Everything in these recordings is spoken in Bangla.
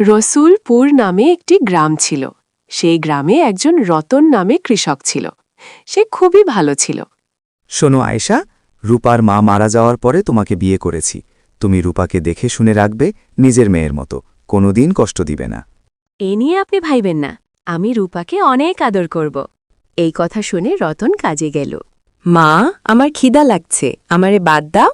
রসুলপুর নামে একটি গ্রাম ছিল। সেই গ্রামে একজন রতন নামে কৃষক ছিল। সে খুবই ভালো ছিল। শোনো আয়েশা রূপার মা মারা যাওয়ার পরে তোমাকে বিয়ে করেছি। তুমি রূপাকে দেখে শুনে রাখবে নিজের মেয়ের মতো। কোনোদিন কষ্ট দিবে না। এ নিয়ে আপনি ভাইবেন না। আমি রূপাকে অনেক আদর করব। এই কথা শুনে রতন কাজে গেল। মা আমার খিদা লাগছে। আমারে বাদ দাও।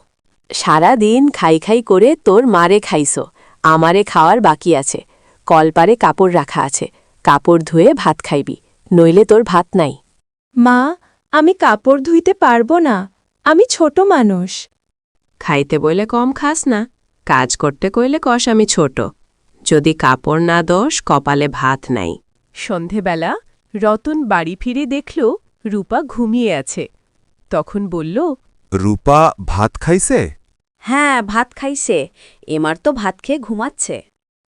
সারা দিন খাই খাই করে তোর মারে খাইছো। আমারে খাওয়ার বাকি আছে। কলপারে কাপড় রাখা আছে। কাপড় ধুয়ে ভাত খাইবি। নইলে তোর ভাত নাই। মা আমি কাপড় ধুইতে পারব না। আমি ছোট মানুষ। খাইতে বইলে কম খাস না। কাজ করতে কইলে কস আমি ছোট। যদি কাপড় না দোষ কপালে ভাত নাই। সন্ধেবেলা রতন বাড়ি ফিরে দেখল রূপা ঘুমিয়ে আছে। তখন বলল রূপা ভাত খাইছে? হ্যাঁ ভাত খাইছে। এমার তো ভাত খেয়ে ঘুমাচ্ছে।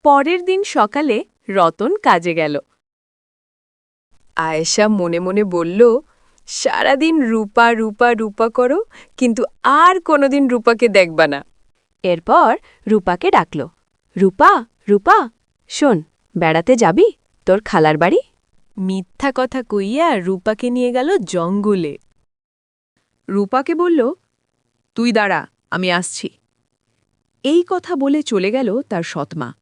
পরের দিন সকালে রতন কাজে গেল। আয়েশা মনে মনে বলল, সারাদিন রূপা রূপা রূপা করো, কিন্তু আর কোনোদিন রূপাকে দেখবা না। এরপর রূপাকে ডাকল, রূপা রূপা, শোন, বেড়াতে যাবি? তোর খালার বাড়ি? মিথ্যা কথা কইয়া রূপাকে নিয়ে গেল জঙ্গলে। রূপাকে বলল, তুই দাঁড়া, আমি আসছি। এই কথা বলে চলে গেল তার সৎমা।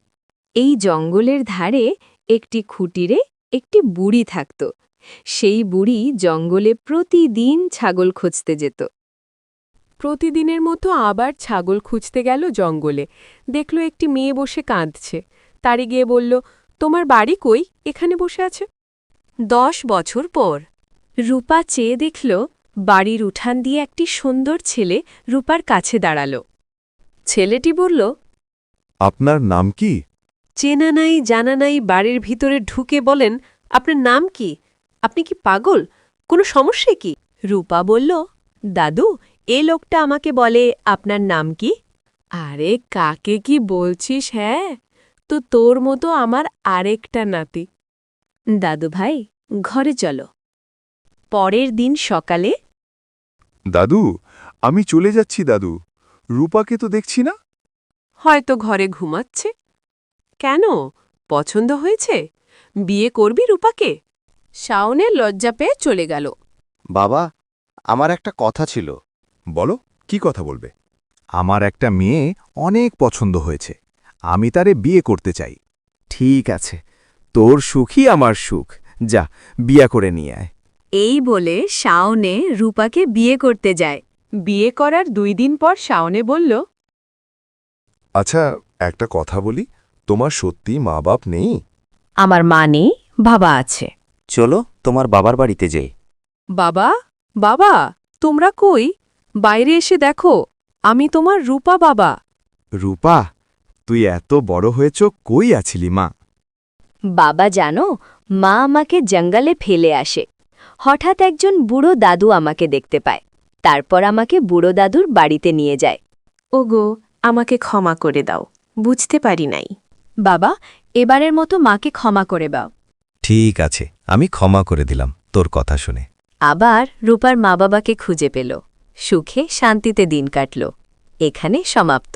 এই জঙ্গলের ধারে একটি খুঁটিরে একটি বুড়ি থাকত। সেই বুড়ি জঙ্গলে প্রতিদিন ছাগল খুঁজতে যেত। প্রতিদিনের মতো আবার ছাগল খুঁজতে গেল জঙ্গলে। দেখল একটি মেয়ে বসে কাঁদছে। তারি গিয়ে বলল, তোমার বাড়ি কই? এখানে বসে আছে? দশ বছর পর রূপা চেয়ে দেখল, বাড়ির উঠান দিয়ে একটি সুন্দর ছেলে রূপার কাছে দাঁড়াল। ছেলেটি বলল আপনার নাম কি? চেনা নাই জানা নাই বাড়ির ভিতরে ঢুকে বলেন আপনার নাম কি? আপনি কি পাগল? কোনো সমস্যা কি? রূপা বলল দাদু এ লোকটা আমাকে বলে আপনার নাম কি? আরে কাকে কি বলছিস হ্যাঁ? তো তোর মতো আমার আরেকটা নাতি। দাদু ভাই ঘরে চলো। পরের দিন সকালে? দাদু আমি চলে যাচ্ছি দাদু। রূপাকে তো দেখছি না। হয়তো ঘরে ঘুমাচ্ছে। কেন? পছন্দ হয়েছে? বিয়ে করবি রূপাকে? শাওনের লজ্জা পেয়ে চলে গেল। বাবা আমার একটা কথা ছিল। বলো কি কথা বলবে? আমার একটা মেয়ে অনেক পছন্দ হয়েছে। আমি তারে বিয়ে করতে চাই। ঠিক আছে তোর সুখই আমার সুখ। যা বিয়া করে নিয়ে আয়। এই বলে শাওনে রূপাকে বিয়ে করতে যায়। বিয়ে করার দুই দিন পর শাওনে বলল আচ্ছা একটা কথা বলি তোমার সত্যি মা বাপ নেই? আমার মা নেই বাবা আছে। চলো তোমার বাবার বাড়িতে যাই। বাবা বাবা তোমরা কই? বাইরে এসে দেখো আমি তোমার রূপা বাবা। রূপা তুই এত বড় হয়েছ কই আছিলি মা? বাবা জানো মা আমাকে জঙ্গলে ফেলে আসে। হঠাৎ একজন বুড়ো দাদু আমাকে দেখতে পায়। তারপর আমাকে বুড়ো দাদুর বাড়িতে নিয়ে যায়। ওগো আমাকে ক্ষমা করে দাও বুঝতে পারি নাই। বাবা এবারের মতো মাকে ক্ষমা করে দাও। ঠিক আছে আমি ক্ষমা করে দিলাম তোর কথা শুনে। আবার রূপার মা বাবাকে খুঁজে পেল। সুখে শান্তিতে দিন কাটল। এখানে সমাপ্ত।